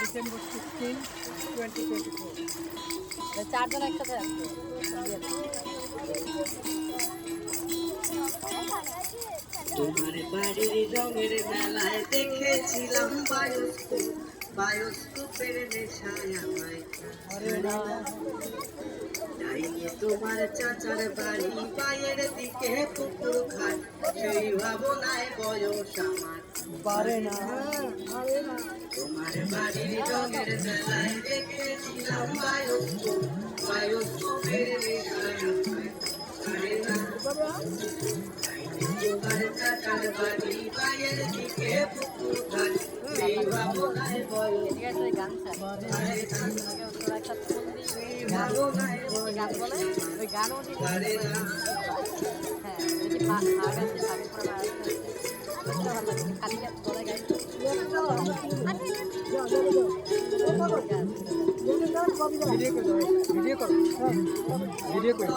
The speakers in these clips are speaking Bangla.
December sixteen twenty twenty four চারজন একসাথে আসবে তোমার বাড়ির রঙের মেলায় দেখেছিলাম বায়ুস্কোপ বায়োস্কোপের নেশায় আমায় তোমার চাচার বাড়ি পায়ের দিকে পুকুর ঘাট সেই ভাবনায় বয়স আমার পারে না তোমার বাড়ির রঙের মেলায় দেখেছিলাম বায়োস্কোপ বায়োস্কোপের নেশায় আমায় বাড়ি পায়ের দিকে পুকুর ঘাট সেই ভিডিও করে ভিডিও করো ভিডিও করে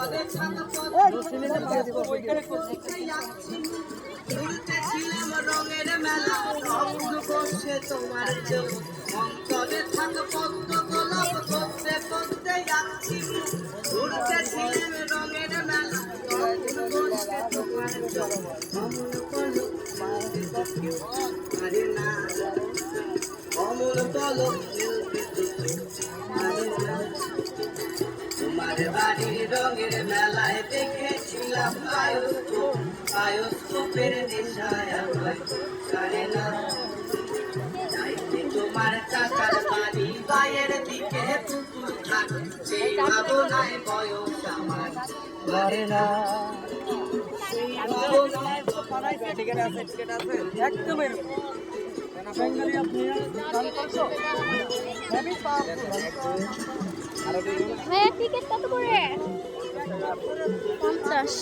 ওইখানে করছি রঙের মেলা। রঙ তোমার অন্তরে থাক পদ্ম গোলাপ, করতে করতে যাচ্ছি। উল্টেছিলাম রঙের মেলা রঙ তোমার আরে না। অমন পলক তোমার বাড়ির রঙের মেলায় দেখেছিলাম। বায়োস্কোপ বায়োস্কোপের নেশায় আমায় ছাড়ে না। বেঙ্গলি আপনি গান করছ আমি পাবো ভাইয়া টিকিট কত করে? পঞ্চাশ।